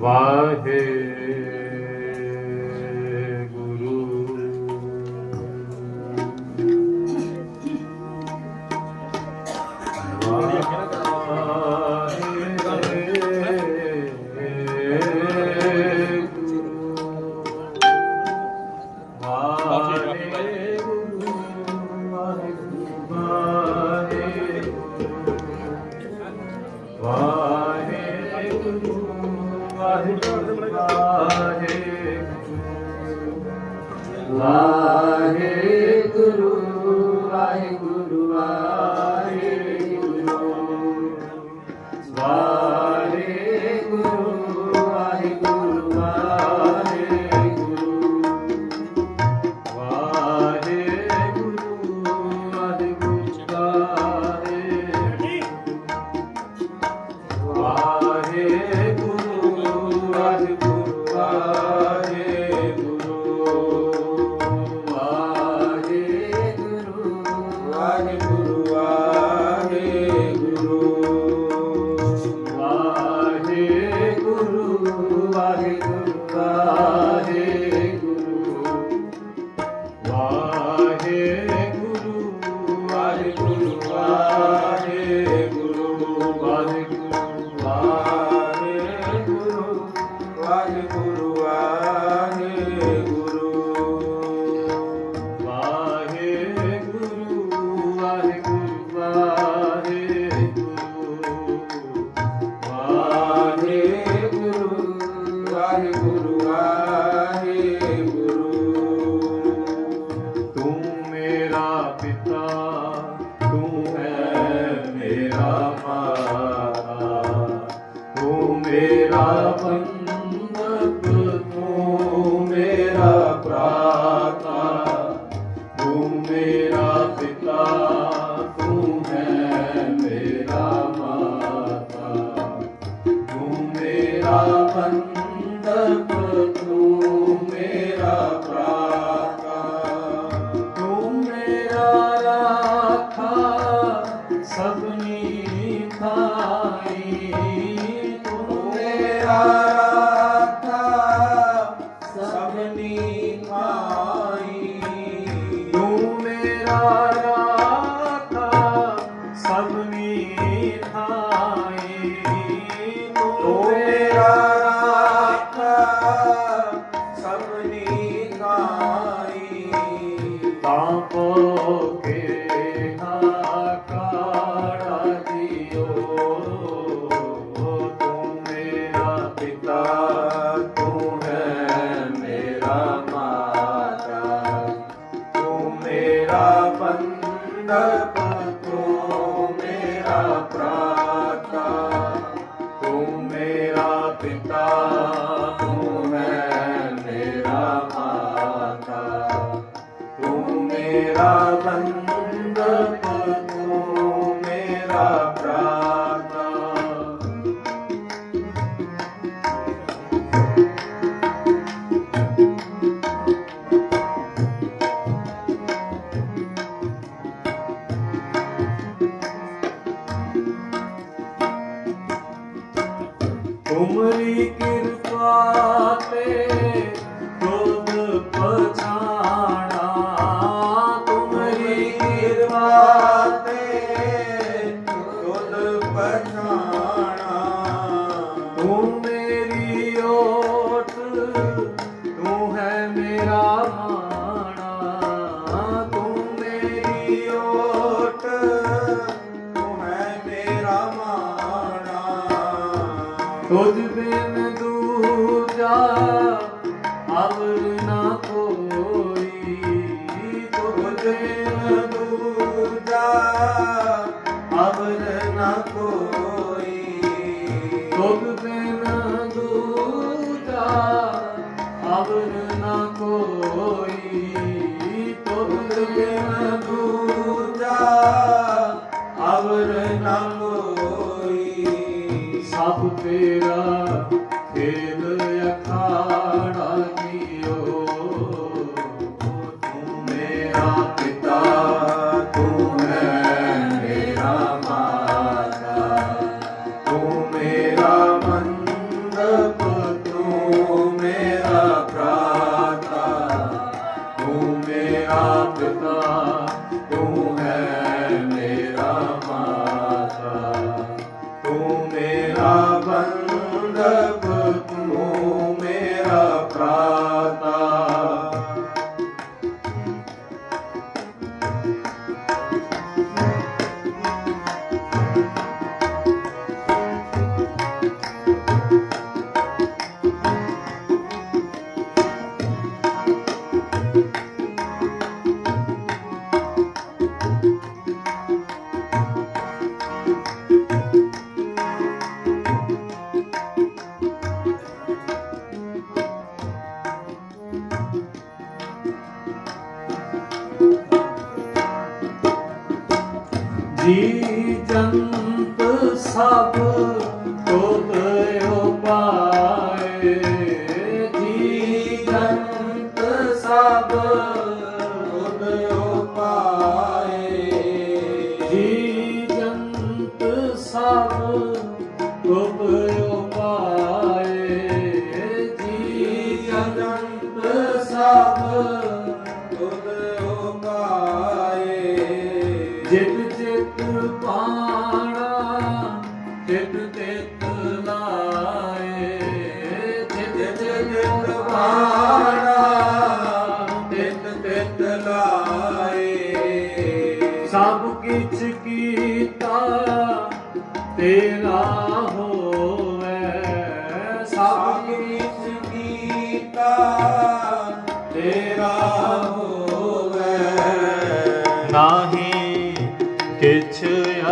ਵਾਹੇ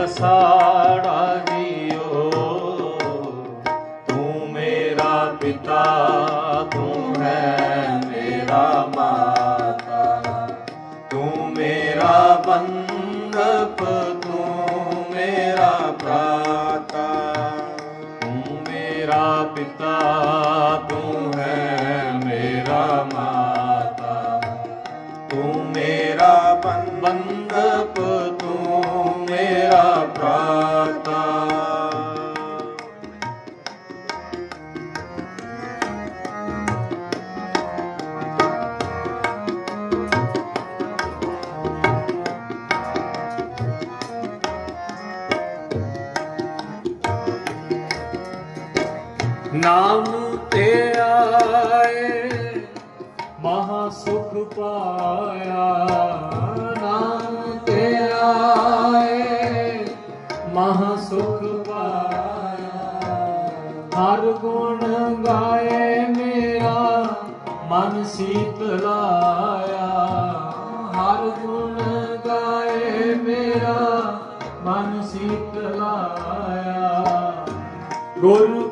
ਅਸਾੜਾ JIO. ਤੂੰ ਮੇਰਾ ਪਿਤਾ, ਤੂੰ ਹੈ ਮੇਰਾ ਮਾਤਾ। ਤੂੰ ਮੇਰਾ ਬੰਦਪ ਤੂੰ ਮੇਰਾ ਭਰਾਤਾ। ਤੂੰ ਮੇਰਾ ਪਿਤਾ ਨਾਮ ਤੇਰਾ ਏ ਮਹਾ ਸੁਖ ਪਾਇਆ। ਨਾਮ ਤੇ ਏ ਮਹਾ ਸੁਖ ਪਾਇਆ। ਹਰ ਗੁਣ ਗਾਏ ਮੇਰਾ, ਮਨ ਸ਼ੀਤ ਲਾਇਆ। ਹਰ ਗੁਣ ਗਾਏ ਮੇਰਾ, ਮਨ ਸ਼ੀਤ ਲਾਇਆ। ਗੁਰੂ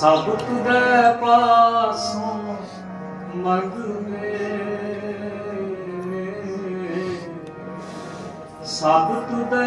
ਸਭ ਤੁਦੇ ਪਾਸੋਂ ਮੰਗਵੇਂ ਸਭ ਤੁਦੇ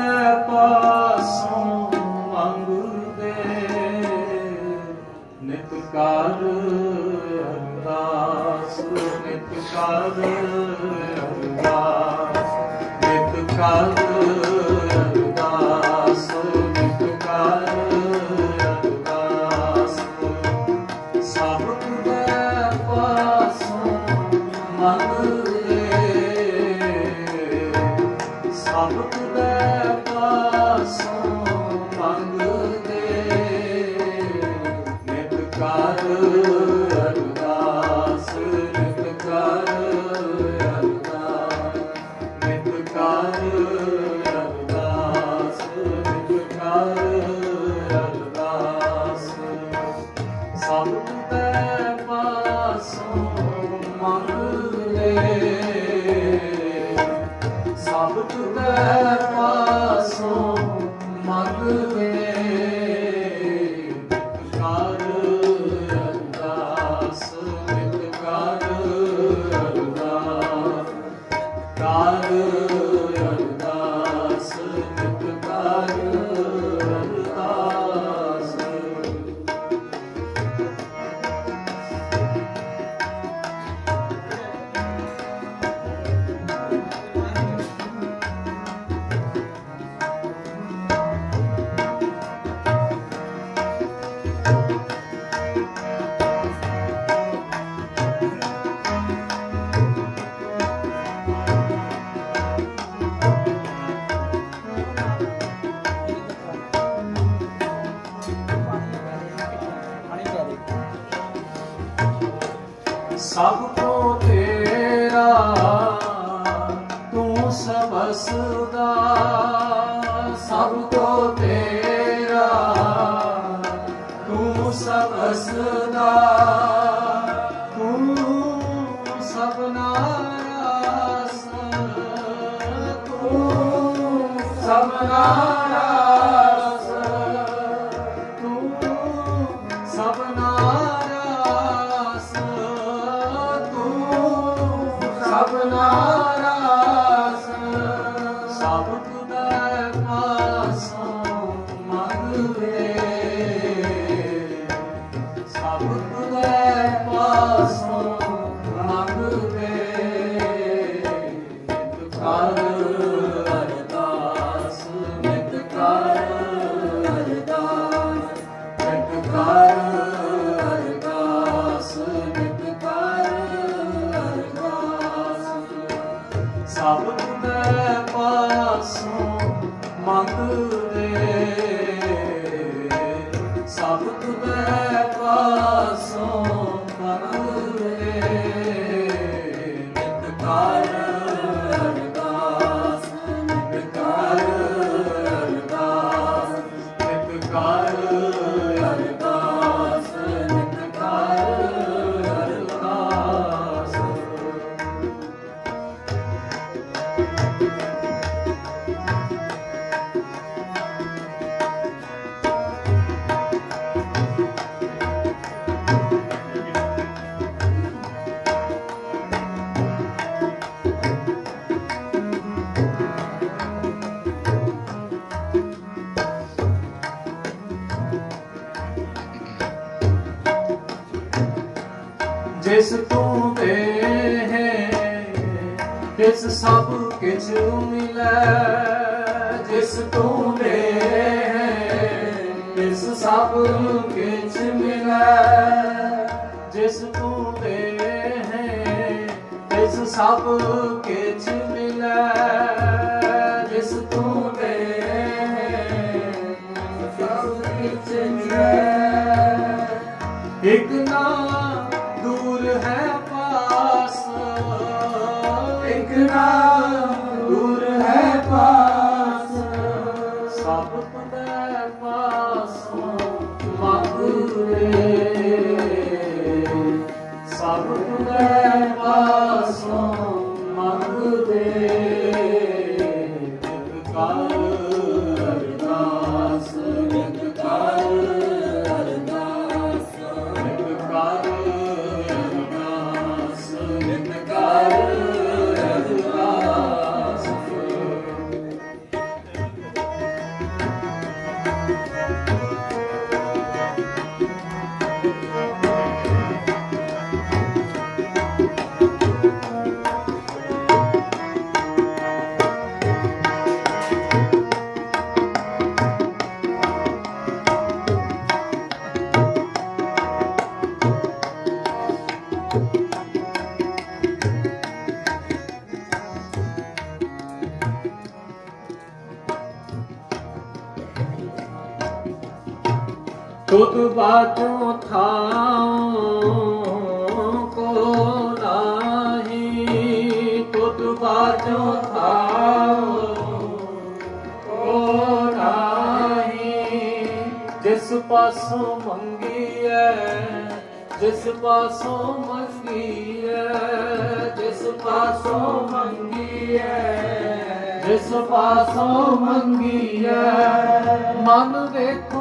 ਕਰ ਸਬਸਦਾ ਤੂੰ ਸਭਨਾ ਰਸ ਤੂੰ ਸਭਨਾ ਸਭ ਤੁਧੈ ਪਾਸੋਂ ਮੰਗਦੇ। ਸਭ ਤੁਧੈ ਪਾਸੋਂ ਜਿਸ ਤੂੰ ਤੇ ਹੈ ਤਿਸ ਸਭ ਕਿਛ ਮਿਲੈ। ਜਿਸ ਤੂੰ ਦੇ ਹੈ ਤਿਸ ਸਭ ਕਿਛ ਮਿਲੈ। ਜਿਸ ਤੂੰ ਤੇ ਹੈ ਤਿਸ ਸਭ ਕਿਛ ਮਿਲੈ। ਤੁਧ ਬਾਝੋਂ ਥਾਉ ਕੋ ਨਾਹੀ, ਤੁਧ ਬਾਝੋਂ ਜਿਸ ਪਾਸੋਂ ਮੰਗੀਐ, ਜਿਸ ਪਾਸੋਂ ਮੰਗੀਐ, ਜਿਸ ਪਾਸੋਂ ਮੰਗੀਐ, ਜਿਸ ਪਾਸੋਂ ਮੰਗੀਐ। ਮਨ ਵੇਖੋ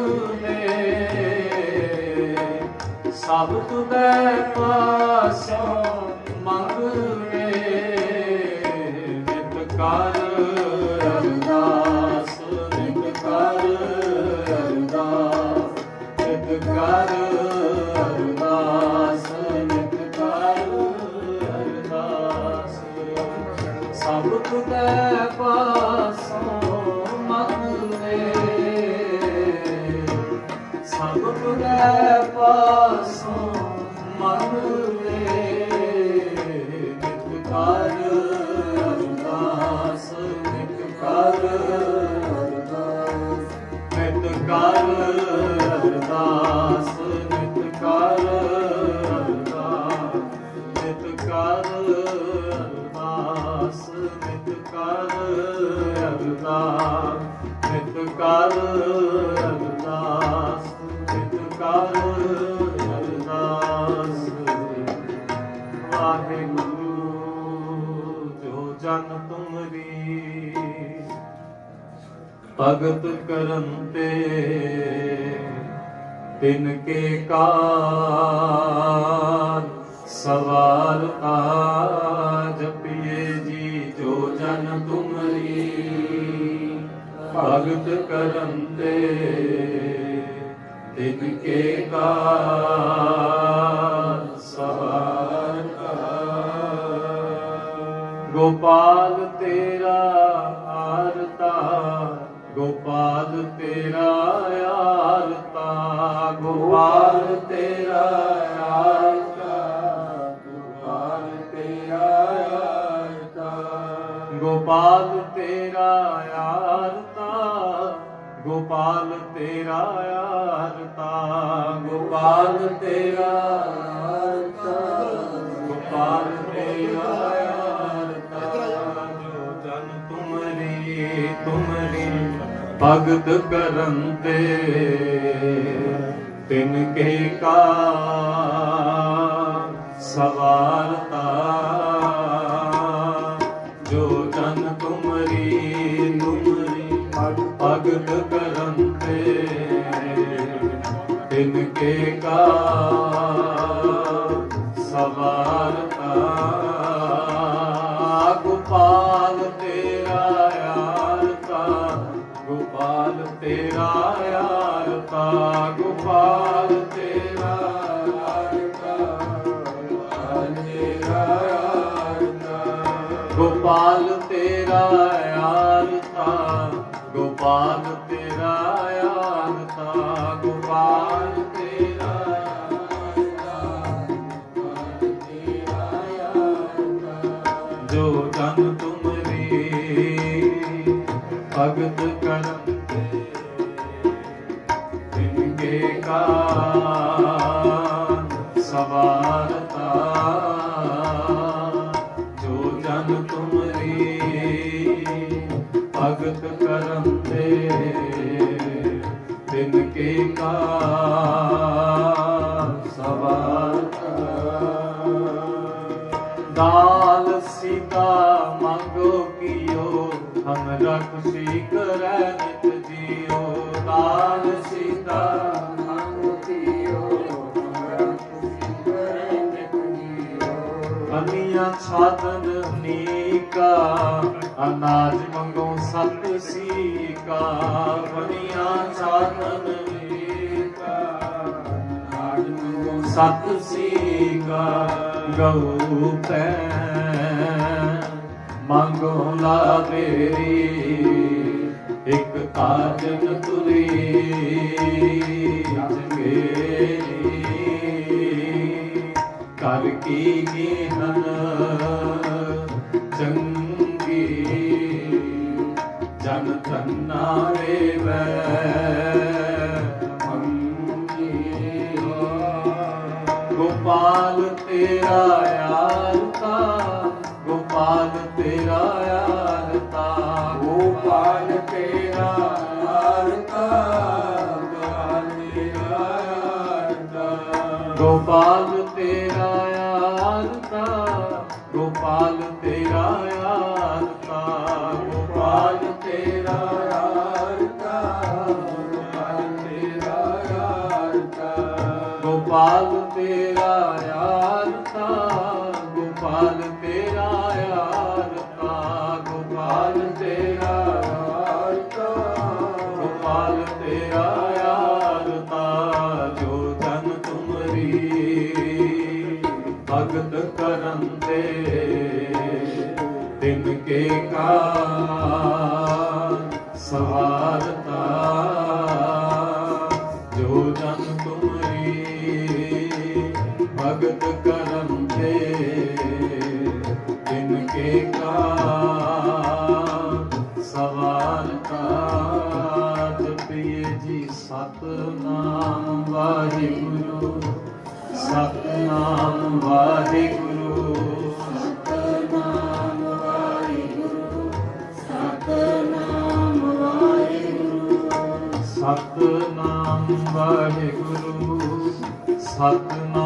ਆਪ ਤੁਬੈ ਭਗਤ ਕਰਨ ਤੇ ਤਿਨ ਕੇ ਕਾਰ। ਸਵਾਰ ਆ ਜਪੀਏ ਜੀ, ਜੋ ਜਨ ਤੁਮਰੀ। ਭਗਤ ਕਰਨ ਤੇ ਤਿਨ ਤੁਮਰੀ ਭਗਤ ਕਰੰਤੇ, ਤਿਨ ਕੇ ਕਾ ਸਵਾਰਤਾ ਜੋ ਜਨ ਤੁਮਰੀ ਤੁਮਰੀ ਭਗਤ ਕਰੰਤੇ, ਤਿਨ ਕੇ ਕਾ ਸਵਾਰਤਾ ਤੇਰਾ ਗੋਪਾਲ ਤੇਰਾ ਆਰਤਾ ਗੋਪਾਲ ਤੇਰਾ ਆਰਤਾ ਗੋਪਾਲ ਤੇਰਾ ਜੋ ਜਨ ਤੁਮਰੀ ਭਗਤ ਕਨ ਸਤ ਸੀ ਕਾ ਬਨਿਆ ਸਾਧਨ ਵੇਤਾ ਨਾਨਕ ਸਤ ਸੀ ਕਾ ਗਉ ਪੈ ਮੰਗੋ ਲਾਵੇਰੀ ਇਕ ਆਜਨ ਤੁਰੀ ਅਜ ਮੇਰੀ। ਕਰ ਕੀ ਕੀਹਨ ਗੋਪਾਲ ਤੇਰਾ ਯਾਰਤਾ ਗੋਪਾਲ ਤੇਰਾ ਯਾਰਤਾ ਗੋਪਾਲ ਤੇਰਾ ਯਾਰਤਾ ਗੋਪਾਲ ਤੇਰਾ ਯਾਰਤਾ ਗੋਪਾਲ থাক না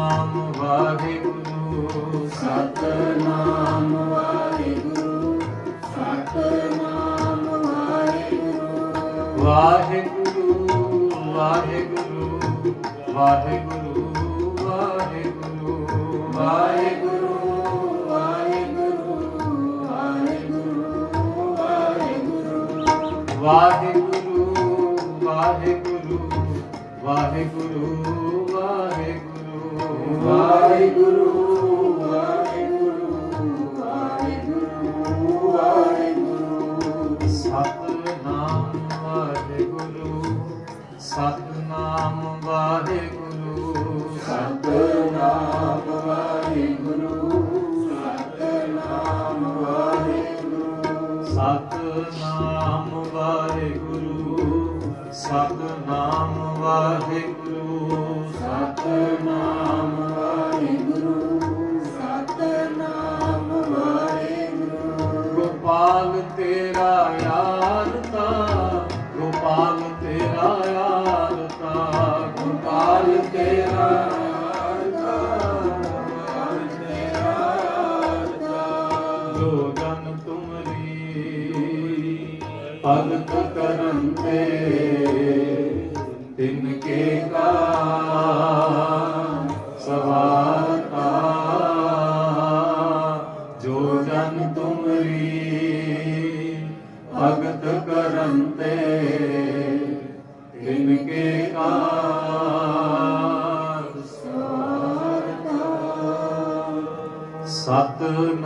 Aleluia. ਭਗਤ ਕਰਮ ਤੇ ਤਿਨ ਕੇ ਕਾ ਸਵਾਤਾ ਜੋ ਜਨ ਤੁਮਰੀ ਭਗਤ ਕਰਮ ਤੇ ਤਿਨ ਕੇ ਕਾ ਸਤਨਾਮ